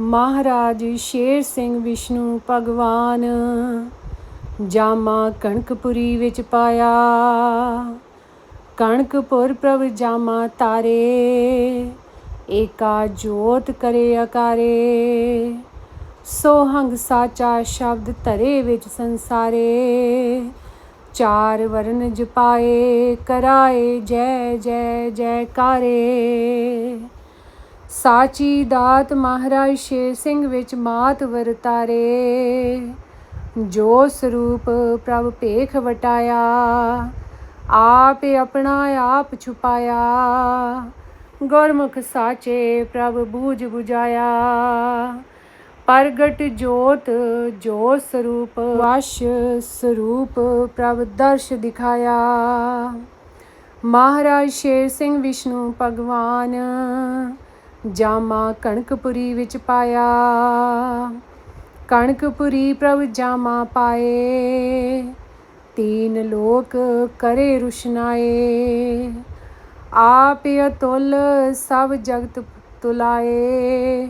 ਮਹਾਰਾਜ ਸ਼ੇਰ ਸਿੰਘ ਵਿਸ਼ਨੂੰ ਭਗਵਾਨ, ਜਾਮਾ ਕਣਕਪੁਰੀ ਵਿੱਚ ਪਾਇਆ। ਕਣਕਪੁਰ ਪ੍ਰਭ ਜਾਮਾ ਤਾਰੇ, ਏਕਾ ਜੋਤ ਕਰੇ ਅਕਾਰੇ। ਸੋਹੰਗ ਸਾਚਾ ਸ਼ਬਦ ਧਰੇ ਵਿੱਚ ਸੰਸਾਰੇ, ਚਾਰ ਵਰਨ ਜਪਾਏ ਕਰਾਏ ਜੈ ਜੈ ਜੈਕਾਰੇ। ਸਾਚੀ ਦਾਤ ਮਹਾਰਾਜ ਸ਼ੇਰ ਸਿੰਘ ਵਿੱਚ ਮਾਤ ਵਰਤਾਰੇ, ਜੋ ਸਰੂਪ ਪ੍ਰਭ ਭੇਖ ਵਟਾਇਆ, ਆਪ ਆਪਣਾ ਆਪ ਛੁਪਾਇਆ, ਗੁਰਮੁਖ ਸਾਚੇ ਪ੍ਰਭ ਬੂਝ 부ਝਾਇਆ ਪ੍ਰਗਟ ਜੋਤ ਜੋ ਸਰੂਪ, ਵਸ਼ ਸਰੂਪ ਪ੍ਰਭ ਦਰਸ਼ ਦਿਖਾਇਆ। ਮਹਾਰਾਜ ਸ਼ੇਰ ਸਿੰਘ, ਵਿਸ਼ਨੂੰ ਭਗਵਾਨ ਜਾਮਾ ਕਣਕਪੁਰੀ ਵਿੱਚ ਪਾਇਆ। ਕਣਕਪੁਰੀ ਪ੍ਰਭ ਜਾਮਾ ਪਾਏ। ਤੀਨ ਲੋਕ ਕਰੇ ਰੁਸ਼ਨਾਏ। ਆਪ ਅਤੁਲ ਸਭ ਜਗਤ ਤੁਲਾਏ।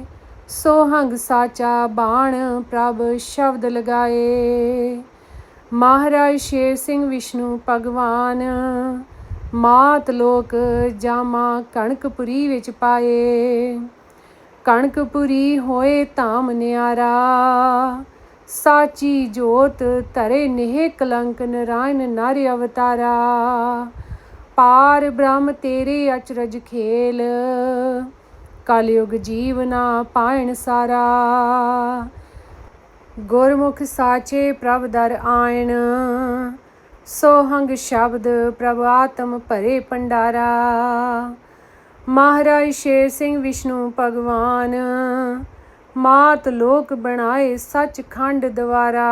ਸੋਹੰਗ ਸਾਚਾ ਬਾਣ ਪ੍ਰਭ ਸ਼ਬਦ ਲਗਾਏ। ਮਹਾਰਾਜ ਸ਼ੇਰ ਸਿੰਘ ਵਿਸ਼ਨੂੰ ਭਗਵਾਨ ਮਾਤ ਲੋਕ ਜਾਮਾ ਕਣਕਪੁਰੀ ਵਿੱਚ ਪਾਏ। ਕਣਕਪੁਰੀ ਹੋਏ ਧਾਮ ਨਿਆਰਾ, ਸਾਚੀ ਜੋਤ ਤਰੇ ਨਿਹ ਕਲੰਕ ਨਰਾਇਣ ਨਰ ਅਵਤਾਰਾ। ਪਾਰ ਬ੍ਰਹਮ ਤੇਰੇ ਅਚਰਜ ਖੇਲ, ਕਲਯੁਗ ਜੀਵਨਾ ਪਾਇਣ ਸਾਰਾ। ਗੁਰਮੁਖ ਸਾਚੇ ਪ੍ਰਭ ਦਰ ਆਇਣ ਸੋਹੰਗ ਸ਼ਬਦ ਪ੍ਰਭ ਆਤਮ ਭਰੇ ਪੰਡਾਰਾ ਮਹਾਰਾਜ ਸ਼ੇਰ ਸਿੰਘ ਵਿਸ਼ਨੂੰ ਭਗਵਾਨ, ਮਾਤ ਲੋਕ ਬਣਾਏ ਸੱਚਖੰਡ ਦਵਾਰਾ